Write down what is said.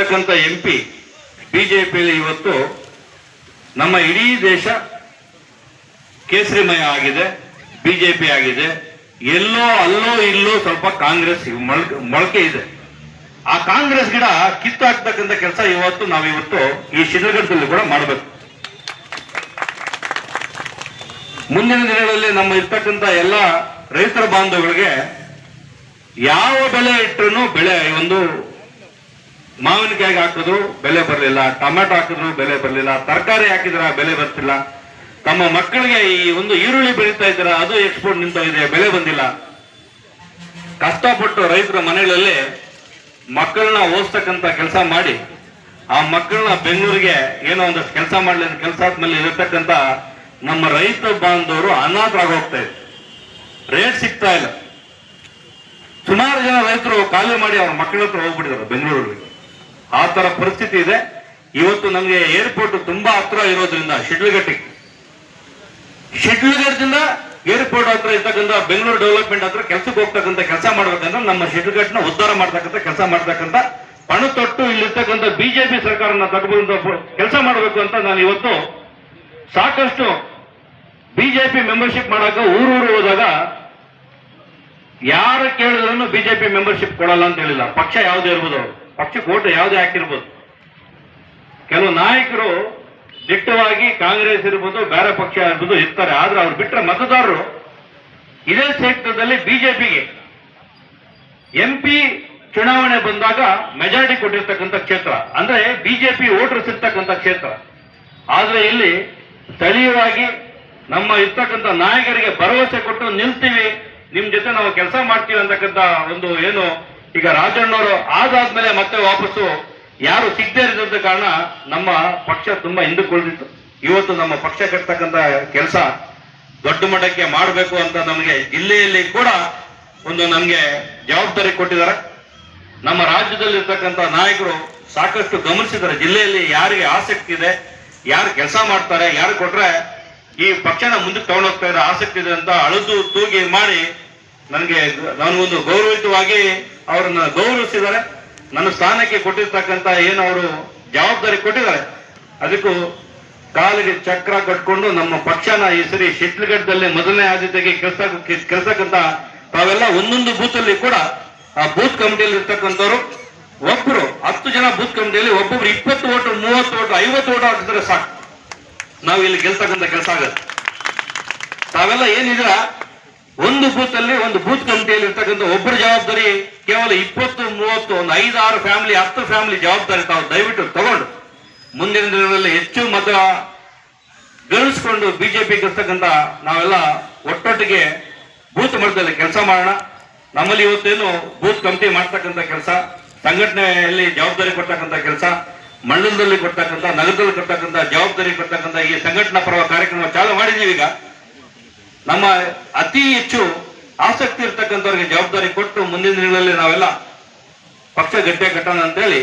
ಇರ್ತಕ್ಕಂಥ M P ಬಿಜೆಪಿಯಲ್ಲಿ ಇವತ್ತು ನಮ್ಮ ಇಡೀ ದೇಶ ಕೇಸರಿಮಯ ಆಗಿದೆ ಬಿಜೆಪಿ ಆಗಿದೆ. ಎಲ್ಲೋ, ಅಲ್ಲೋ, ಇಲ್ಲೋ ಸ್ವಲ್ಪ ಕಾಂಗ್ರೆಸ್ ಮೊಳಕೆ ಇದೆ. ಆ ಕಾಂಗ್ರೆಸ್ ಗಿಡ ಕಿತ್ತಾಕ್ತಕ್ಕಂಥ ಕೆಲಸ ಇವತ್ತು ನಾವಿವತ್ತು ಈ ಶಿಡ್ಲಘಟ್ಟದಲ್ಲಿ ಕೂಡ ಮಾಡಬೇಕು. ಮುಂದಿನ ದಿನಗಳಲ್ಲಿ ನಮ್ಮ ಇರ್ತಕ್ಕಂಥ ಎಲ್ಲ ರೈತರ ಬಾಂಧವಗಳಿಗೆ ಯಾವ ಬೆಳೆ ಇಟ್ಟರೂ ಬೆಳೆ ಒಂದು ಮಾವಿನಕಾಯಿಗೆ ಹಾಕಿದ್ರು ಬೆಲೆ ಬರಲಿಲ್ಲ, ಟೊಮೆಟೊ ಹಾಕಿದ್ರು ಬೆಲೆ ಬರಲಿಲ್ಲ, ತರಕಾರಿ ಹಾಕಿದ್ರ ಬೆಲೆ ಬರ್ತಿಲ್ಲ. ತಮ್ಮ ಮಕ್ಕಳಿಗೆ ಈ ಒಂದು ಈರುಳ್ಳಿ ಬೆಳೀತಾ ಇದ್ದೀರಾ, ಅದು ಎಕ್ಸ್ಪೋರ್ಟ್ ನಿಂತೋಗಿದೆ ಬೆಲೆ ಬಂದಿಲ್ಲ. ಕಷ್ಟಪಟ್ಟು ರೈತರ ಮನೆಗಳಲ್ಲಿ ಮಕ್ಕಳನ್ನ ಓದಿಸ್ತಕ್ಕಂಥ ಕೆಲಸ ಮಾಡಿ, ಆ ಮಕ್ಕಳನ್ನ ಬೆಂಗಳೂರಿಗೆ ಏನೋ ಒಂದಷ್ಟು ಕೆಲಸ ಮಾಡಲಿ ಕೆಲಸ ಆದ್ಮೇಲೆ ಇರತಕ್ಕಂಥ ನಮ್ಮ ರೈತ ಬಾಂಧವರು ಅನಾಥರಾಗಿ ಹೋಗ್ತಾ ಇದೆ ರೇಟ್ ಸಿಗ್ತಾ ಇಲ್ಲ. ಸುಮಾರು ಜನ ರೈತರು ಖಾಲಿ ಮಾಡಿ ಅವ್ರ ಮಕ್ಕಳ ಹತ್ರ ಹೋಗ್ಬಿಟ್ಟಿದ್ದಾರೆ ಬೆಂಗಳೂರಿಗೆ ಆ ತರ ಪರಿಸ್ಥಿತಿ ಇದೆ. ಇವತ್ತು ನಮಗೆ ಏರ್ಪೋರ್ಟ್ ತುಂಬಾ ಹತ್ರ ಇರೋದ್ರಿಂದ ಶಿಡ್ಲಘಟ್ಟಿಗೆ ಶಿಡ್ಲಘಟ್ಟದಿಂದ ಏರ್ಪೋರ್ಟ್ ಹತ್ರ ಇರ್ತಕ್ಕಂಥ ಬೆಂಗಳೂರು ಡೆವಲಪ್ಮೆಂಟ್ ಹತ್ರ ಕೆಲಸಕ್ಕೆ ಹೋಗ್ತಕ್ಕಂಥ ಕೆಲಸ ಮಾಡ್ಬೇಕಂದ್ರೆ ನಮ್ಮ ಶಿಡ್ಲಘಟ್ಟನ ಉದ್ಧಾರ ಮಾಡ್ತಕ್ಕಂಥ ಕೆಲಸ ಮಾಡ್ತಕ್ಕಂಥ ಪಣ ತೊಟ್ಟು ಇಲ್ಲಿರ್ತಕ್ಕಂಥ ಬಿಜೆಪಿ ಸರ್ಕಾರನ ತಗೊಂಡು ಕೆಲಸ ಮಾಡಬೇಕು ಅಂತ ನಾನು ಇವತ್ತು ಸಾಕಷ್ಟು ಬಿಜೆಪಿ ಮೆಂಬರ್ಶಿಪ್ ಮಾಡಾಕ ಊರೂರು ಹೋದಾಗ ಯಾರು ಕೇಳಿದ್ರು ಬಿಜೆಪಿ ಮೆಂಬರ್ಶಿಪ್ ಕೊಡಲ್ಲ ಅಂತ ಹೇಳಿಲ್ಲ. ಪಕ್ಷ ಯಾವುದೇ ಇರ್ಬೋದು. ಅವ್ರು. ಪಕ್ಷಕ್ಕೆ ಓಟ್ ಯಾವುದೇ ಹಾಕಿರ್ಬೋದು. ಕೆಲವು ನಾಯಕರು ದಿಟ್ಟವಾಗಿ ಕಾಂಗ್ರೆಸ್ ಇರ್ಬೋದು, ಬೇರೆ ಪಕ್ಷ ಇರ್ಬೋದು ಇರ್ತಾರೆ. ಆದ್ರೆ ಅವ್ರು ಬಿಟ್ಟರೆ ಮತದಾರರು ಇದೇ ಕ್ಷೇತ್ರದಲ್ಲಿ ಬಿಜೆಪಿಗೆ. ಎಂಪಿ ಚುನಾವಣೆ ಬಂದಾಗ ಮೆಜಾರಿಟಿ ಕೊಟ್ಟಿರ್ತಕ್ಕಂಥ ಕ್ಷೇತ್ರ. ಅಂದ್ರೆ ಬಿಜೆಪಿ ವೋಟರ್ಸ್ ಇರ್ತಕ್ಕಂಥ ಕ್ಷೇತ್ರ. ಆದ್ರೆ ಇಲ್ಲಿ ಸ್ಥಳೀಯವಾಗಿ ನಮ್ಮ ಇರ್ತಕ್ಕಂಥ ನಾಯಕರಿಗೆ ಭರವಸೆ ಕೊಟ್ಟು ನಿಲ್ತೀವಿ. ನಿಮ್ ಜೊತೆ ನಾವು ಕೆಲಸ ಮಾಡ್ತೀವಿ ಅಂತಕ್ಕಂಥ ಒಂದು ಏನು ಈಗ ರಾಜಣ್ಣವರು ಆದಾದ್ಮೇಲೆ ಮತ್ತೆ ವಾಪಸ್ಸು ಯಾರು ಸಿಗದೇ ಇರೋದ್ರ ಕಾರಣ ನಮ್ಮ ಪಕ್ಷ ತುಂಬಾ ಹಿಂದಕ್ಕೆ ಉಳಿದಿತ್ತು ಇವತ್ತು ನಮ್ಮ ಪಕ್ಷ ಕಟ್ತಕ್ಕಂತ ಕೆಲಸ ದೊಡ್ಡ ಮಟ್ಟಕ್ಕೆ ಮಾಡಬೇಕು ಅಂತ ನಮಗೆ ಜಿಲ್ಲೆಯಲ್ಲಿ ಕೂಡ ಒಂದು ನಮಗೆ ಜವಾಬ್ದಾರಿ ಕೊಟ್ಟಿದ್ದಾರೆ. ನಮ್ಮ ರಾಜ್ಯದಲ್ಲಿ ಇರ್ತಕ್ಕಂಥ ನಾಯಕರು ಸಾಕಷ್ಟು ಗಮನಿಸಿದ್ದಾರೆ. ಜಿಲ್ಲೆಯಲ್ಲಿ ಯಾರಿಗೆ ಆಸಕ್ತಿ ಇದೆ, ಯಾರು ಕೆಲಸ ಮಾಡ್ತಾರೆ, ಯಾರು ಕೊಟ್ರೆ ಈ ಪಕ್ಷನ ಮುಂದಕ್ಕೆ ತಗೊಂಡೋಗ್ತಾ ಇರೋ ಆಸಕ್ತಿ ಇದೆ ಅಂತ ಅಳದು ತೂಗಿ ಮಾಡಿ ನನಗೆ ನಾನು ಒಂದು ಗೌರವಿತವಾಗಿ ಅವರನ್ನ ಗೌರವಿಸಿದ್ದಾರೆ. ನನ್ನ ಸ್ಥಾನಕ್ಕೆ ಕೊಟ್ಟಿರ್ತಕ್ಕಂಥ ಏನು ಅವರು ಜವಾಬ್ದಾರಿ ಕೊಟ್ಟಿದ್ದಾರೆ. ಅದಕ್ಕೂ ಕಾಲಿಗೆ ಚಕ್ರ ಕಟ್ಕೊಂಡು ನಮ್ಮ ಪಕ್ಷನ ಈ ಸರಿ ಶಿಟ್ಲಗಡ್ಡದಲ್ಲಿ ಮೊದಲನೇ ಆದ್ಯತೆಗೆ ಕೆಲಸ ಕೆಲಸಕ್ಕಂತ ತಾವೆಲ್ಲ ಒಂದೊಂದು ಬೂತ್ ಅಲ್ಲಿ ಕೂಡ ಆ ಬೂತ್ ಕಮಿಟಿಯಲ್ಲಿ ಇರ್ತಕ್ಕಂಥವ್ರು ಒಬ್ಬರು ಹತ್ತು ಜನ ಬೂತ್ ಕಮಿಟಿಯಲ್ಲಿ ಒಬ್ಬೊಬ್ರು ಇಪ್ಪತ್ತು ಓಟು, ಮೂವತ್ತು ಓಟು, ಐವತ್ತು ಓಟು ಹಾಕಿದ್ರೆ ಸಾಕು. ನಾವು ಇಲ್ಲಿ ಗೆಲ್ತಕ್ಕಂಥ ಕೆಲಸ ಆಗತ್ತೆ. ತಾವೆಲ್ಲ ಏನಿದ್ರ ಒಂದು ಬೂತ್ ಒಂದು ಬೂತ್ ಕಮಿಟಿಯಲ್ಲಿ ಇರ್ತಕ್ಕಂಥ ಒಬ್ಬರ ಜವಾಬ್ದಾರಿ, ಕೇವಲ ಇಪ್ಪತ್ತು, ಮೂವತ್ತು, ಒಂದು ಐದಾರು ಫ್ಯಾಮಿಲಿ, ಹತ್ತು ಫ್ಯಾಮಿಲಿ ಜವಾಬ್ದಾರಿ ತಾವು ದಯವಿಟ್ಟು ತಗೊಂಡು ಮುಂದಿನ ದಿನಗಳಲ್ಲಿ ಹೆಚ್ಚು ಮತ ಗಳಿಸ್ಕೊಂಡು ಬಿಜೆಪಿಗೆ ಇರ್ತಕ್ಕಂಥ ನಾವೆಲ್ಲ ಒಟ್ಟೊಟ್ಟಿಗೆ ಬೂತ್ ಮಟ್ಟದಲ್ಲಿ ಕೆಲಸ ಮಾಡೋಣ. ನಮ್ಮಲ್ಲಿ ಇವತ್ತೇನು ಬೂತ್ ಕಮಿಟಿ ಮಾಡ್ತಕ್ಕಂಥ ಕೆಲಸ, ಸಂಘಟನೆಯಲ್ಲಿ ಜವಾಬ್ದಾರಿ ಕೊಡ್ತಕ್ಕಂಥ ಕೆಲಸ, ಮಂಡಲದಲ್ಲಿ ಕೊಡ್ತಕ್ಕಂಥ, ನಗರದಲ್ಲಿ ಕೊಡ್ತಕ್ಕಂಥ ಜವಾಬ್ದಾರಿ ಕೊಡ್ತಕ್ಕಂಥ ಈ ಸಂಘಟನಾ ಪರ್ವ ಕಾರ್ಯಕ್ರಮ ಚಾಲು ಮಾಡಿದ್ದೀವಿ ಈಗ. ನಮ್ಮ ಅತಿ ಹೆಚ್ಚು ಆಸಕ್ತಿ ಇರ್ತಕ್ಕಂಥವ್ರಿಗೆ ಜವಾಬ್ದಾರಿ ಕೊಟ್ಟು ಮುಂದಿನ ದಿನಗಳಲ್ಲಿ ನಾವೆಲ್ಲ ಪಕ್ಷ ಗಟ್ಟೆ ಕಟ್ಟೋಣ ಅಂತೇಳಿ